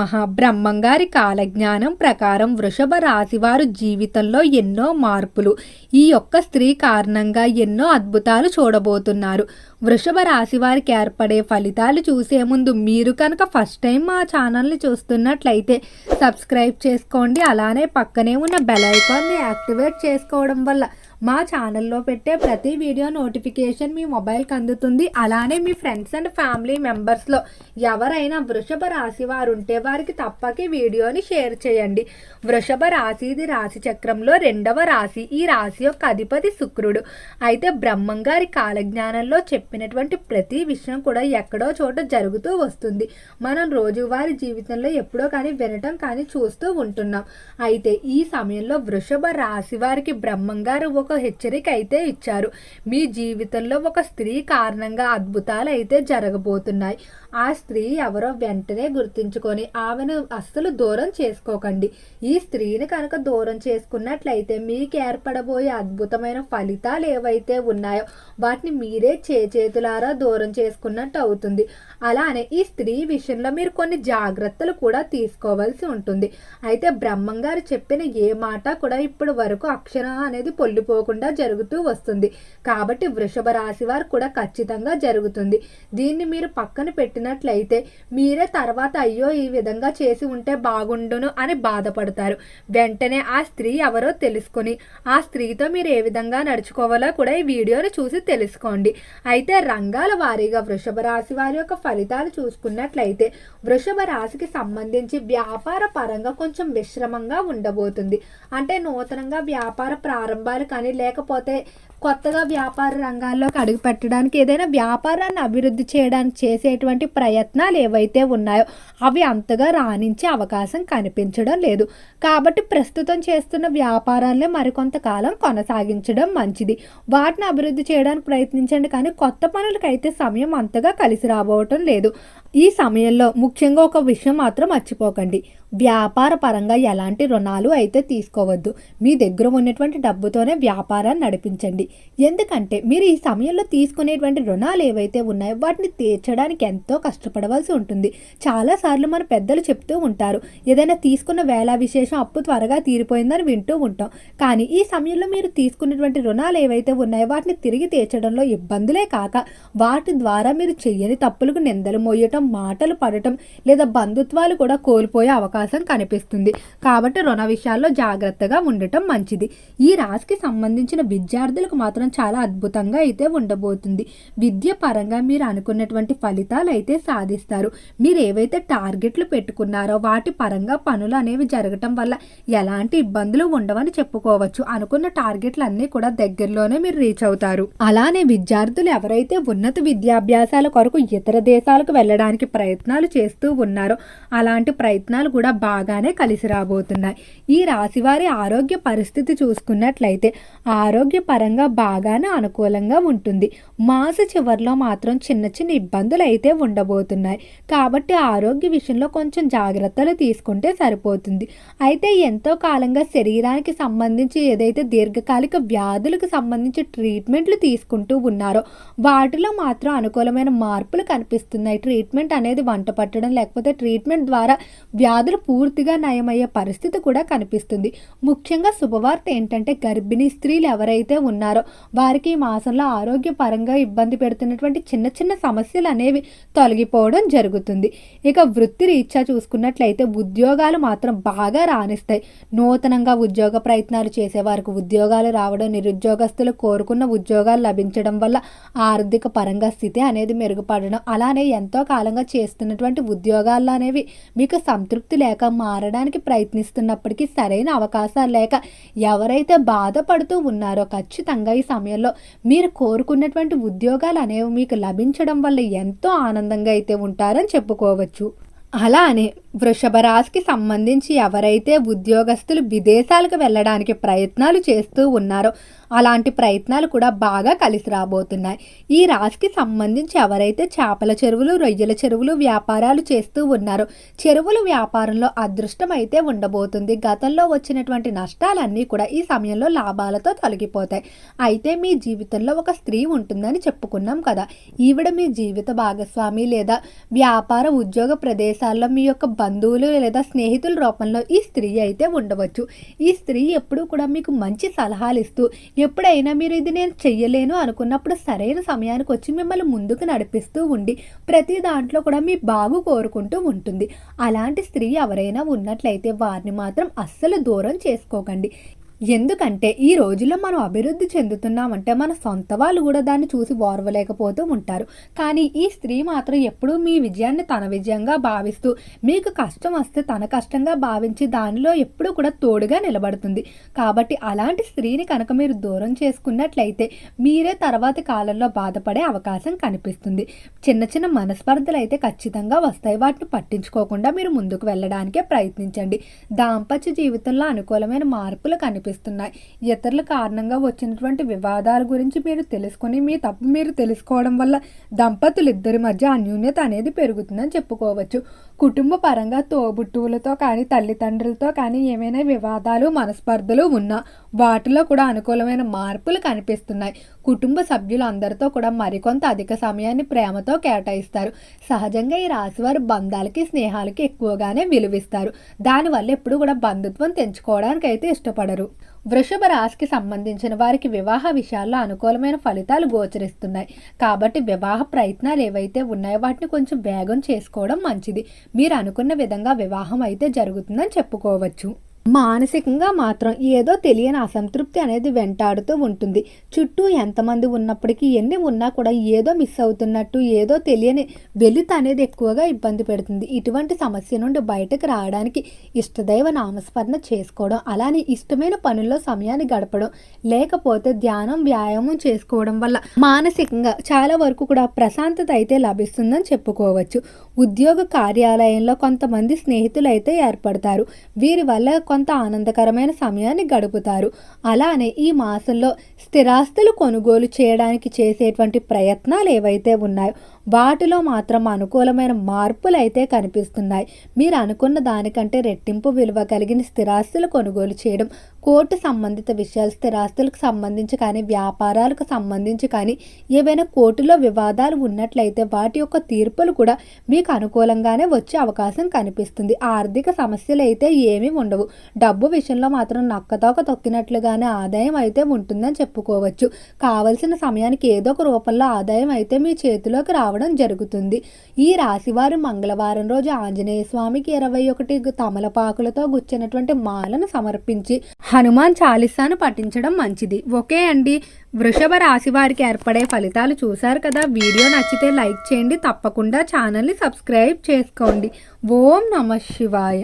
మహాబ్రహ్మంగారి కాలజ్ఞానం ప్రకారం వృషభ రాశివారు జీవితంలో ఎన్నో మార్పులు. ఈ యొక్క స్త్రీ కారణంగా ఎన్నో అద్భుతాలు చూడబోతున్నారు. వృషభ రాశి వారికి ఏర్పడే ఫలితాలు చూసే ముందు మీరు కనుక ఫస్ట్ టైం మా ఛానల్ని చూస్తున్నట్లయితే సబ్స్క్రైబ్ చేసుకోండి. అలానే పక్కనే ఉన్న బెల్ ఐకాన్ని యాక్టివేట్ చేసుకోవడం వల్ల మా ఛానల్లో పెట్టే ప్రతి వీడియో నోటిఫికేషన్ మీ మొబైల్కి అందుతుంది. అలానే మీ ఫ్రెండ్స్ అండ్ ఫ్యామిలీ మెంబర్స్లో ఎవరైనా వృషభ రాశి వారు ఉంటే వారికి తప్పక వీడియోని షేర్ చేయండి. వృషభ రాశి ఇది రాశి చక్రంలో రెండవ రాశి. ఈ రాశి యొక్క అధిపతి శుక్రుడు. అయితే బ్రహ్మం గారి కాలజ్ఞానంలో చెప్పినటువంటి ప్రతి విషయం కూడా ఎక్కడో చోట జరుగుతూ వస్తుంది. మనం రోజువారీ జీవితంలో ఎప్పుడో కానీ వినటం కానీ చూస్తూ ఉంటున్నాం. అయితే ఈ సమయంలో వృషభ రాశి వారికి బ్రహ్మం గారు ఒక హెచ్చరిక అయితే ఇచ్చారు. మీ జీవితంలో ఒక స్త్రీ కారణంగా అద్భుతాలు అయితే జరగబోతున్నాయి. ఆ స్త్రీ ఎవరో వెంటనే గుర్తించుకొని ఆమెను అస్సలు దూరం చేసుకోకండి. ఈ స్త్రీని కనుక దూరం చేసుకున్నట్లయితే మీకు ఏర్పడబోయే అద్భుతమైన ఫలితాలు ఏవైతే ఉన్నాయో వాటిని మీరే చేతులారా దూరం చేసుకున్నట్టు అవుతుంది. అలానే ఈ స్త్రీ విషయంలో మీరు కొన్ని జాగ్రత్తలు కూడా తీసుకోవాల్సి ఉంటుంది. అయితే బ్రహ్మంగారు చెప్పిన ఏ మాట కూడా ఇప్పటి వరకు అక్షరం అనేది పొల్లిపోకుండా జరుగుతూ వస్తుంది. కాబట్టి వృషభ రాశి వారు కూడా ఖచ్చితంగా జరుగుతుంది. దీన్ని మీరు పక్కన పెట్టిన చేసినట్లయితే మీరే తర్వాత అయ్యో ఈ విధంగా చేసి ఉంటే బాగుండును అని బాధపడతారు. వెంటనే ఆ స్త్రీ ఎవరో తెలుసుకొని ఆ స్త్రీతో మీరు ఏ విధంగా నడుచుకోవాలో కూడా ఈ వీడియోను చూసి తెలుసుకోండి. అయితే రంగాల వారీగా వృషభ రాశి వారి యొక్క ఫలితాలు చూసుకున్నట్లయితే వృషభ రాశికి సంబంధించి వ్యాపార పరంగా కొంచెం విశ్రమంగా ఉండబోతుంది. అంటే నూతనంగా వ్యాపార ప్రారంభాలు కానీ లేకపోతే కొత్తగా వ్యాపార రంగాల్లోకి అడుగు పెట్టడానికి ఏదైనా వ్యాపారాన్ని అభివృద్ధి చేయడానికి చేసేటువంటి ప్రయత్నాలు ఏవైతే ఉన్నాయో అవి అంతగా రాణించే అవకాశం కనిపించడం లేదు. కాబట్టి ప్రస్తుతం చేస్తున్న వ్యాపారాలనే మరికొంతకాలం కొనసాగించడం మంచిది. వాటిని అభివృద్ధి చేయడానికి ప్రయత్నించండి కానీ కొత్త పనులకైతే సమయం అంతగా కలిసి రాబోవటం లేదు. ఈ సమయంలో ముఖ్యంగా ఒక విషయం మాత్రం మర్చిపోకండి. వ్యాపార పరంగా ఎలాంటి రుణాలు అయితే తీసుకోవద్దు. మీ దగ్గర ఉన్నటువంటి డబ్బుతోనే వ్యాపారాన్ని నడిపించండి. ఎందుకంటే మీరు ఈ సమయంలో తీసుకునేటువంటి రుణాలు ఏవైతే ఉన్నాయో వాటిని తీర్చడానికి ఎంతో కష్టపడవలసి ఉంటుంది. చాలాసార్లు మన పెద్దలు చెప్తూ ఉంటారు ఏదైనా తీసుకున్న వేళ విశేషం అప్పు త్వరగా తీరిపోయిందని వింటూ ఉంటాం. కానీ ఈ సమయంలో మీరు తీసుకున్నటువంటి రుణాలు ఏవైతే ఉన్నాయో వాటిని తిరిగి తీర్చడంలో ఇబ్బందులే కాక వాటి ద్వారా మీరు చెయ్యని తప్పులకు నిందలు మోయటం మాటలు పడటం లేదా బంధుత్వాలు కూడా కోల్పోయే అవకాశం కనిపిస్తుంది. కాబట్టి రుణ విషయాల్లో జాగ్రత్తగా ఉండటం మంచిది. ఈ రాశికి సంబంధించిన విద్యార్థులకు మాత్రం చాలా అద్భుతంగా అయితే ఉండబోతుంది. విద్య పరంగా మీరు అనుకున్నటువంటి ఫలితాలు అయితే సాధిస్తారు. మీరు ఏవైతే టార్గెట్లు పెట్టుకున్నారో వాటి పరంగా పనులు అనేవి జరగటం వల్ల ఎలాంటి ఇబ్బందులు ఉండవని చెప్పుకోవచ్చు. అనుకున్న టార్గెట్లు అన్నీ కూడా దగ్గరలోనే మీరు రీచ్ అవుతారు. అలానే విద్యార్థులు ఎవరైతే ఉన్నత విద్యాభ్యాసాల కొరకు ఇతర దేశాలకు వెళ్ళడానికి ప్రయత్నాలు చేస్తూ ఉన్నారో. అలాంటి ప్రయత్నాలు కూడా బాగానే కలిసి రాబోతున్నాయి. ఈ రాశివారి ఆరోగ్య పరిస్థితి చూసుకున్నట్లయితే ఆరోగ్య పరంగా బాగానే అనుకూలంగా ఉంటుంది. మాస చివరిలో మాత్రం చిన్న చిన్న ఇబ్బందులు అయితే ఉండబోతున్నాయి. కాబట్టి ఆరోగ్య విషయంలో కొంచెం జాగ్రత్తలు తీసుకుంటే సరిపోతుంది. అయితే ఎంతో కాలంగా శరీరానికి సంబంధించి ఏదైతే దీర్ఘకాలిక వ్యాధులకు సంబంధించి ట్రీట్మెంట్లు తీసుకుంటూ ఉన్నారో వాటిలో మాత్రం అనుకూలమైన మార్పులు కనిపిస్తున్నాయి. ట్రీట్మెంట్ అనేది వంట పట్టడం లేకపోతే ట్రీట్మెంట్ ద్వారా వ్యాధులు పూర్తిగా నయమయ్యే పరిస్థితి కూడా కనిపిస్తుంది. ముఖ్యంగా శుభవార్త ఏంటంటే గర్భిణీ స్త్రీలు ఎవరైతే ఉన్నారో వారికి ఈ మాసంలో ఆరోగ్యపరంగా ఇబ్బంది పెడుతున్నటువంటి చిన్న చిన్న సమస్యలు అనేవి తొలగిపోవడం జరుగుతుంది. ఇక వృత్తి రీత్యా చూసుకున్నట్లయితే ఉద్యోగాలు మాత్రం బాగా రాణిస్తాయి. నూతనంగా ఉద్యోగ ప్రయత్నాలు చేసే వారికి ఉద్యోగాలు రావడం నిరుద్యోగస్తులు కోరుకున్న ఉద్యోగాలు లభించడం వల్ల ఆర్థిక పరంగా స్థితి అనేది మెరుగుపడడం అలానే ఎంతో కాలంగా చేస్తున్నటువంటి ఉద్యోగాలు అనేవి మీకు సంతృప్తి లేక మారడానికి ప్రయత్నిస్తున్నప్పటికీ సరైన అవకాశాలు లేక ఎవరైతే బాధపడుతూ ఉన్నారో ఖచ్చితంగా ఈ సమయంలో మీరు కోరుకున్నటువంటి ఉద్యోగాలు అనేవి మీకు లభించడం వల్ల ఎంతో ఆనందంగా అయితే ఉంటారని చెప్పుకోవచ్చు. అలానే వృషభ రాశికి సంబంధించి ఎవరైతే ఉద్యోగస్తులు విదేశాలకు వెళ్ళడానికి ప్రయత్నాలు చేస్తూ ఉన్నారో అలాంటి ప్రయత్నాలు కూడా బాగా కలిసి రాబోతున్నాయి. ఈ రాశికి సంబంధించి ఎవరైతే చేపల చెరువులు రొయ్యల చెరువులు వ్యాపారాలు చేస్తూ ఉన్నారో చెరువుల వ్యాపారంలో అదృష్టం అయితే ఉండబోతుంది. గతంలో వచ్చినటువంటి నష్టాలన్నీ కూడా ఈ సమయంలో లాభాలతో తొలగిపోతాయి. అయితే మీ జీవితంలో ఒక స్త్రీ ఉంటుందని చెప్పుకున్నాం కదా. ఈవిడ మీ జీవిత భాగస్వామి లేదా వ్యాపార ఉద్యోగ ప్రదేశం కొన్నిసార్లు మీ యొక్క బంధువులు లేదా స్నేహితుల రూపంలో ఈ స్త్రీ అయితే ఉండవచ్చు. ఈ స్త్రీ ఎప్పుడూ కూడా మీకు మంచి సలహాలు ఇస్తూ ఎప్పుడైనా మీరు ఇది నేను చెయ్యలేను అనుకున్నప్పుడు సరైన సమయానికి వచ్చి మిమ్మల్ని ముందుకు నడిపిస్తూ ఉండి ప్రతి దాంట్లో కూడా మీ బాగు కోరుకుంటూ ఉంటుంది. అలాంటి స్త్రీ ఎవరైనా ఉన్నట్లయితే వారిని మాత్రం అస్సలు దూరం చేసుకోకండి. ఎందుకంటే ఈ రోజుల్లో మనం అభివృద్ధి చెందుతున్నామంటే మన సొంత వాళ్ళు కూడా దాన్ని చూసి ఓర్వలేకపోతూ ఉంటారు. కానీ ఈ స్త్రీ మాత్రం ఎప్పుడూ మీ విజయాన్ని తన విజయంగా భావిస్తూ మీకు కష్టం వస్తే తన కష్టంగా భావించి దానిలో ఎప్పుడూ కూడా తోడుగా నిలబడుతుంది. కాబట్టి అలాంటి స్త్రీని కనుక మీరు దూరం చేసుకున్నట్లయితే మీరే తర్వాతి కాలంలో బాధపడే అవకాశం కనిపిస్తుంది. చిన్న చిన్న మనస్పర్ధలు అయితే ఖచ్చితంగా వస్తాయి. వాటిని పట్టించుకోకుండా మీరు ముందుకు వెళ్ళడానికే ప్రయత్నించండి. దాంపత్య జీవితంలో అనుకూలమైన మార్పులు కనిపిస్తున్నాయి ఇతరుల కారణంగా వచ్చినటువంటి వివాదాల గురించి మీరు తెలుసుకొని మీ తప్పు మీరు తెలుసుకోవడం వల్ల దంపతులు ఇద్దరి మధ్య అన్యోన్యత అనేది పెరుగుతుందని చెప్పుకోవచ్చు. కుటుంబ పరంగా తోబుట్టువులతో కానీ తల్లిదండ్రులతో కానీ ఏమైనా వివాదాలు మనస్పర్ధలు ఉన్నా వాటిలో కూడా అనుకూలమైన మార్పులు కనిపిస్తున్నాయి. కుటుంబ సభ్యులు అందరితో కూడా మరికొంత అధిక సమయాన్ని ప్రేమతో కేటాయిస్తారు. సహజంగా ఈ రాశివారు బంధాలకి స్నేహాలకి ఎక్కువగానే విలువిస్తారు. దానివల్ల ఎప్పుడు కూడా బంధుత్వం తెంచుకోవడానికి అయితే ఇష్టపడరు. వృషభ రాశికి సంబంధించిన వారికి వివాహ విషయాల్లో అనుకూలమైన ఫలితాలు గోచరిస్తున్నాయి. కాబట్టి వివాహ ప్రయత్నాలు ఏవైతే ఉన్నాయో వాటిని కొంచెం వేగం చేసుకోవడం మంచిది. మీరు అనుకున్న విధంగా వివాహం అయితే జరుగుతుందని చెప్పుకోవచ్చు. మానసికంగా మాత్రం ఏదో తెలియని అసంతృప్తి అనేది వెంటాడుతూ ఉంటుంది. చుట్టూ ఎంతమంది ఉన్నప్పటికీ ఎన్ని ఉన్నా కూడా ఏదో మిస్ అవుతున్నట్టు ఏదో తెలియని వెలుత అనేది ఎక్కువగా ఇబ్బంది పెడుతుంది. ఇటువంటి సమస్య నుండి బయటకు రావడానికి ఇష్టదైవ నామస్మరణ చేసుకోవడం అలానే ఇష్టమైన పనుల్లో సమయాన్ని గడపడం లేకపోతే ధ్యానం వ్యాయామం చేసుకోవడం వల్ల మానసికంగా చాలా వరకు కూడా ప్రశాంతత అయితే లభిస్తుందని చెప్పుకోవచ్చు. ఉద్యోగ కార్యాలయంలో కొంతమంది స్నేహితులు అయితే ఏర్పడతారు. వీరి వల్ల కొంత ఆనందకరమైన సమయాన్ని గడుపుతారు. అలానే ఈ మాసంలో స్థిరాస్తులు కొనుగోలు చేయడానికి చేసేటువంటి ప్రయత్నాలు ఏవైతే ఉన్నాయో వాటిలో మాత్రం అనుకూలమైన మార్పులు అయితే కనిపిస్తున్నాయి. మీరు అనుకున్న దానికంటే రెట్టింపు విలువ కలిగిన స్థిరాస్తులు కొనుగోలు చేయడం కోర్టు సంబంధిత విషయాలు స్థిరాస్తులకు సంబంధించి కానీ వ్యాపారాలకు సంబంధించి కానీ ఏవైనా కోర్టులో వివాదాలు ఉన్నట్లయితే వాటి యొక్క తీర్పులు కూడా మీకు అనుకూలంగానే వచ్చే అవకాశం కనిపిస్తుంది. ఆర్థిక సమస్యలు అయితే ఏమీ ఉండవు. డబ్బు విషయంలో మాత్రం నక్కతోక తొక్కినట్లుగానే ఆదాయం అయితే ఉంటుందని చెప్పుకోవచ్చు. కావలసిన సమయానికి ఏదో ఒక రూపంలో ఆదాయం అయితే మీ చేతిలోకి రావడం జరుగుతుంది. ఈ రాశివారు మంగళవారం రోజు ఆంజనేయ స్వామికి ఇరవై ఒకటి తమలపాకులతో గుచ్చినటువంటి మాలను సమర్పించి హనుమాన్ చాలీసాను పఠించడం మంచిది. ఓకే అండి. వృషభ రాశి వారికి ఏర్పడే ఫలితాలు చూశారు కదా. వీడియో నచ్చితే లైక్ చేయండి. తప్పకుండా ఛానల్ని సబ్స్క్రైబ్ చేసుకోండి. ఓం నమ శివాయ.